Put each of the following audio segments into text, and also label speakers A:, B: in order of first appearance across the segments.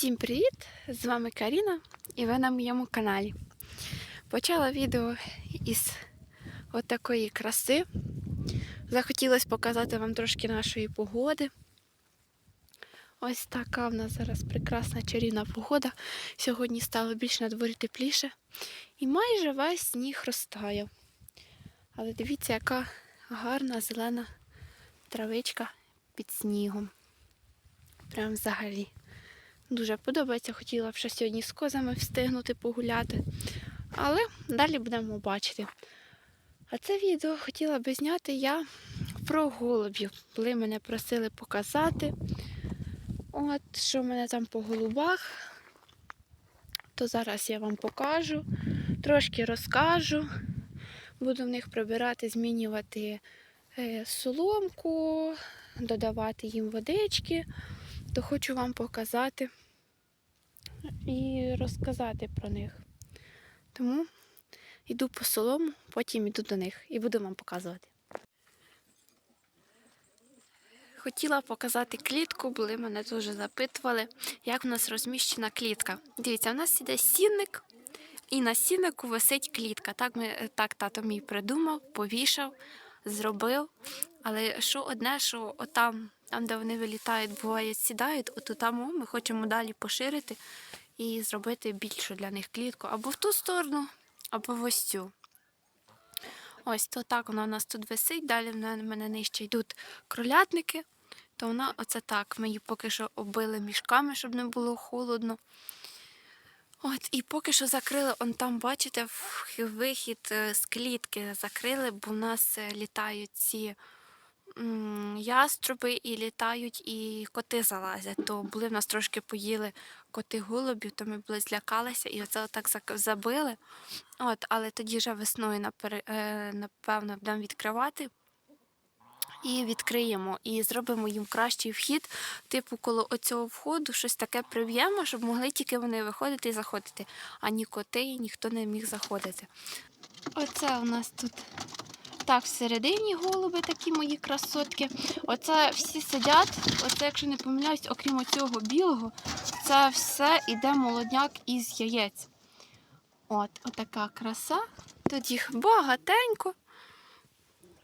A: Всім привіт! З вами Каріна і ви на моєму каналі. Почала відео із отакої краси. Захотілося показати вам трошки нашої погоди. Ось така в нас зараз прекрасна чарівна погода. Сьогодні стало більш на дворі тепліше. І майже весь сніг розтаяв. Але дивіться, яка гарна зелена травичка під снігом. Прям взагалі. Дуже подобається. Хотіла б ще сьогодні з козами встигнути погуляти. Але далі будемо бачити. А це відео хотіла би зняти я про голубів. Коли мене просили показати, от, що в мене там по голубах, то зараз я вам покажу, трошки розкажу. Буду в них прибирати, змінювати е, соломку, додавати їм водички, то хочу вам показати і розказати про них. Тому йду по солому, потім йду до них і буду вам показувати. Хотіла показати клітку, були мене дуже запитували, як в нас розміщена клітка. Дивіться, в нас іде сінник, і на сіннику висить клітка. Так, ми, так тато мій придумав, повішав, зробив. Але що одне, що отам, там, де вони вилітають, буває, сідають, от там ми хочемо далі поширити і зробити більшу для них клітку або в ту сторону, або в ось цю. Ось то так вона у нас тут висить, далі в мене, нижче йдуть кролятники, то вона оце так. Ми її поки що оббили мішками, щоб не було холодно. От, і поки що закрили, он там, бачите, вихід е, з клітки закрили, бо в нас е, літають ці яструби і літають, і коти залазять. То були в нас трошки поїли коти голубів, то ми були злякалися і оце отак забили. От, але тоді вже весною е, напевно будемо відкривати. І відкриємо, і зробимо їм кращий вхід, типу, коло оцього входу щось таке прив'ємо, щоб могли тільки вони виходити і заходити, а ні коти, ніхто не міг заходити. Оце у нас тут так всередині голуби, такі мої красотки. Оце всі сидять, оце, якщо не помиляюсь, окрім цього білого, це все іде молодняк із яєць. От, отака краса. Тут їх багатенько.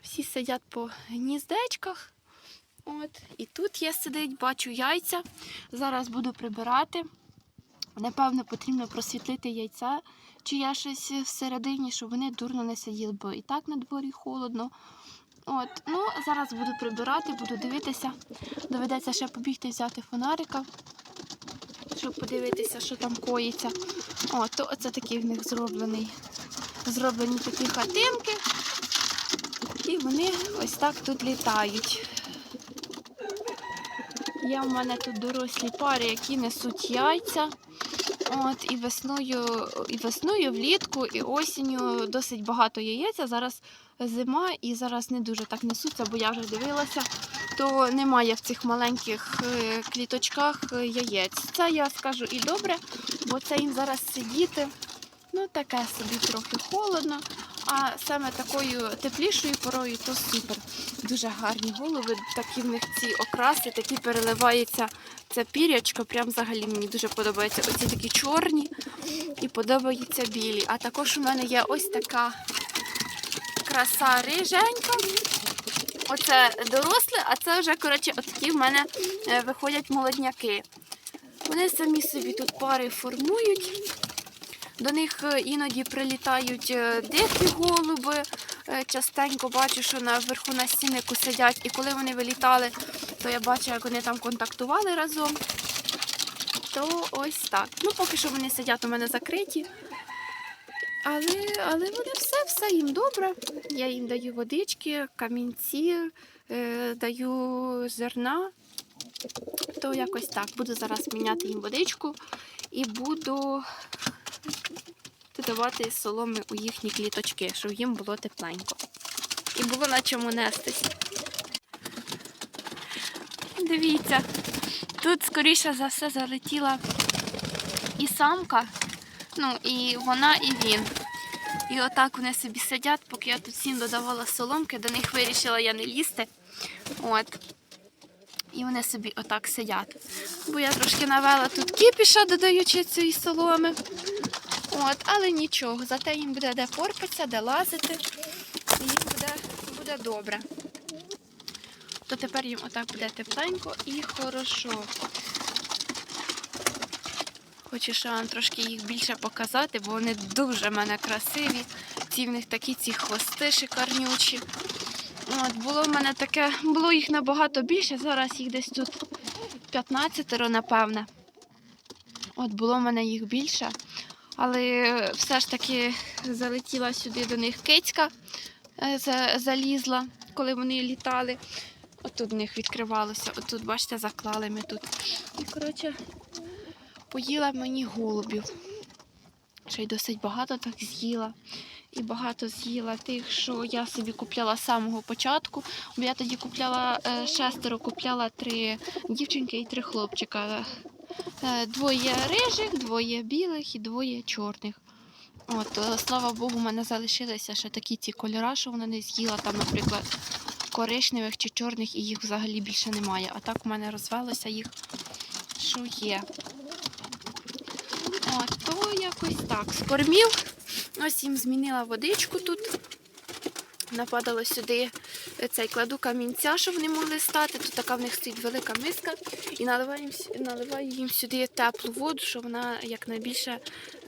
A: Всі сидять по гніздечках. От. І тут я сидить, бачу яйця. Зараз буду прибирати. Напевно, потрібно просвітлити яйця, чи є щось всередині, щоб вони дурно не сиділи, бо і так на дворі холодно. От, ну, зараз буду прибирати, буду дивитися. Доведеться ще побігти взяти фонарика, щоб подивитися, що там коїться. О, оце такий в них зроблений. Зроблені такі хатинки. І вони ось так тут літають. Є в мене тут дорослі пари, які несуть яйця. От, і весною, і весною, влітку, і осінню досить багато яєць. Зараз зима і зараз не дуже так несуться, бо я вже дивилася, то немає в цих маленьких е, кліточках яєць. Це я скажу і добре, бо це їм зараз сидіти. Ну, таке собі трохи холодно. А саме такою теплішою порою, то супер. Дуже гарні голови, такі в них ці окраси, такі переливається це пірячко. Прям взагалі мені дуже подобається. Оці такі чорні і подобаються білі. А також у мене є ось така краса риженька. Оце доросле, а це вже, коротше, отакі в мене е, виходять молодняки. Вони самі собі тут пари формують. До них е, іноді прилітають е, дикі голуби. Е, Частенько бачу, що наверху на стіннику сидять. І коли вони вилітали, то я бачу, як вони там контактували разом. То ось так. Ну, поки що вони сидять у мене закриті. Але, але вони все, все їм добре. Я їм даю водички, камінці, е, даю зерна. То якось так. Буду зараз міняти їм водичку і буду додавати соломи у їхні кліточки, щоб їм було тепленько. І було на чому нестись. Дивіться, тут, скоріше за все, залетіла і самка, ну, і вона, і він. І отак вони собі сидять, поки я тут всім додавала соломки, до них вирішила я не лізти. От. І вони собі отак сидять. Бо я трошки навела тут кіпіша, додаючи цієї соломи. От, але нічого, зате їм буде де порпатися, де лазити. І їм буде, буде добре. То тепер їм отак буде тепленько і хорошо. Хочу ще вам трошки їх більше показати, бо вони дуже в мене красиві. Ці в них такі ці хвости шикарнючі. От, було в мене таке, було їх набагато більше, зараз їх десь тут 15, напевне. От було в мене їх більше. Але все ж таки залетіла сюди до них кицька, е, залізла, коли вони літали. Отут в них відкривалося, отут, бачите, заклали ми тут. І, коротше, поїла мені голубів. Ще й досить багато так з'їла. І багато з'їла тих, що я собі купляла з самого початку. Бо я тоді купляла е, шестеро, купляла три дівчинки і три хлопчика. Е, Двоє рижих, двоє білих і двоє чорних. От, е, слава Богу, у мене залишилися ще такі ці кольори, що вона не з'їла. Там, наприклад, коричневих чи чорних, і їх взагалі більше немає. А так у мене розвелося їх, що є. От, то якось так. Скормів. Ось їм змінила водичку тут. Нападало сюди цей кладу камінця, щоб вони могли стати. Тут така в них стоїть велика миска. І наливаю наливаю їм сюди теплу воду, щоб вона якнайбільше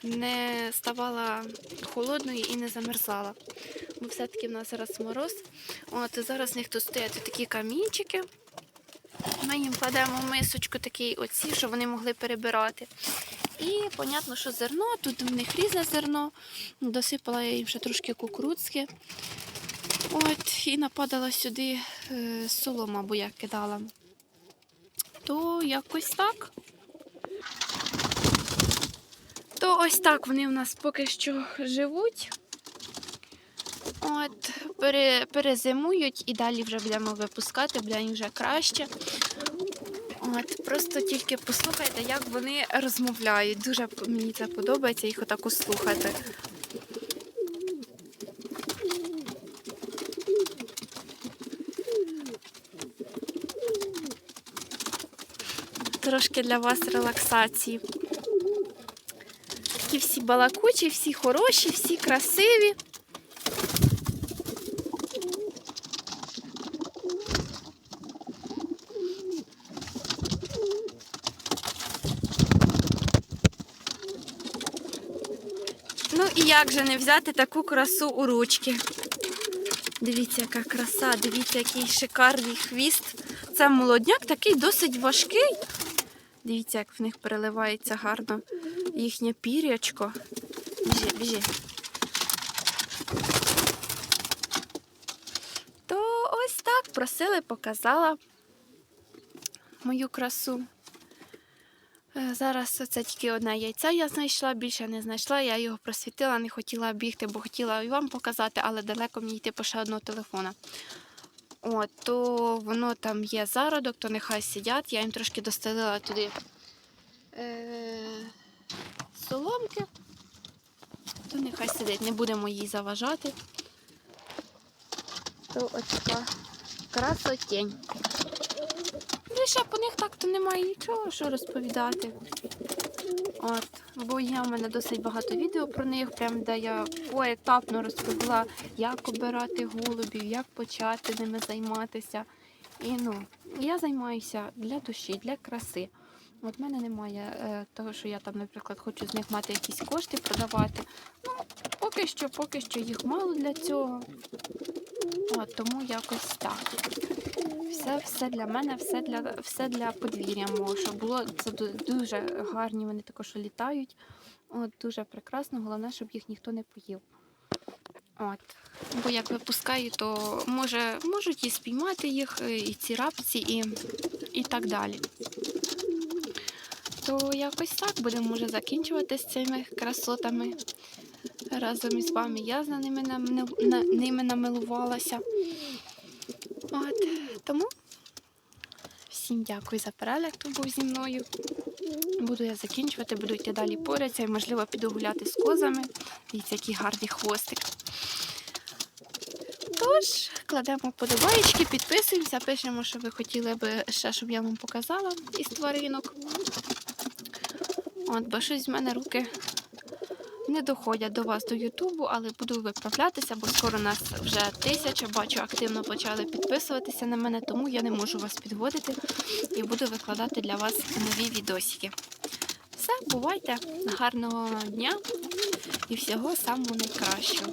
A: не ставала холодною і не замерзала. Бо все-таки в нас зараз мороз. От зараз в них тут стоять такі камінчики. Ми їм кладемо в мисочку такий оці, щоб вони могли перебирати. І понятно, що зерно, тут в них різне зерно. Досипала я їм ще трошки кукурудзки. От, і нападала сюди е, солома, бо я кидала. То якось так. То ось так вони в нас поки що живуть. От, пере, перезимують і далі вже будемо випускати, буде їм вже краще. От, просто тільки послухайте, як вони розмовляють. Дуже мені це подобається їх отако слухати. Трошки для вас релаксації. Такі всі балакучі, всі хороші, всі красиві. Ну і як же не взяти таку красу у ручки? Дивіться, яка краса, дивіться, який шикарний хвіст. Це молодняк такий досить важкий. Дивіться, як в них переливається гарно їхнє пір'ячко. Біжи, біжи. То ось так просили, показала мою красу. Е, Зараз це тільки одне яйце я знайшла, більше не знайшла. Я його просвітила, не хотіла бігти, бо хотіла і вам показати, але далеко мені йти по ще одного телефона. От, то воно там є зародок, то нехай сидять. Я їм трошки достелила туди е- соломки. То нехай сидить, не будемо їй заважати. То ось така красотень. Більше по них так то немає нічого, що розповідати. От, бо є у мене досить багато відео про них, прям де я поетапно розповіла, як обирати голубів, як почати ними займатися. І ну, я займаюся для душі, для краси. От в мене немає е, того, що я там, наприклад, хочу з них мати якісь кошти продавати. Ну, поки що, поки що їх мало для цього. От, тому якось так. Все, все для мене, все для, все для подвір'я мого, щоб було це дуже гарні. Вони також літають. От, дуже прекрасно. Головне, щоб їх ніхто не поїв. От. Бо як випускаю, то може, можуть і спіймати їх, е, і ці рапці, і, і так далі. То якось так будемо вже закінчувати з цими красотами. Разом із вами я за ними, ними намилувалася. От, тому всім дякую за перегляд, хто був зі мною. Буду я закінчувати, буду йти далі поряд, і можливо піду гуляти з козами. Дивіться, який гарний хвостик. Тож, кладемо подобаєчки, підписуємося, пишемо, що ви хотіли би ще, щоб я вам показала із тваринок. От, бо щось в мене руки не доходять до вас до Ютубу, але буду виправлятися, бо скоро нас вже тисяча. Бачу, активно почали підписуватися на мене, тому я не можу вас підводити і буду викладати для вас нові відосики. Все, бувайте, гарного дня і всього самого найкращого.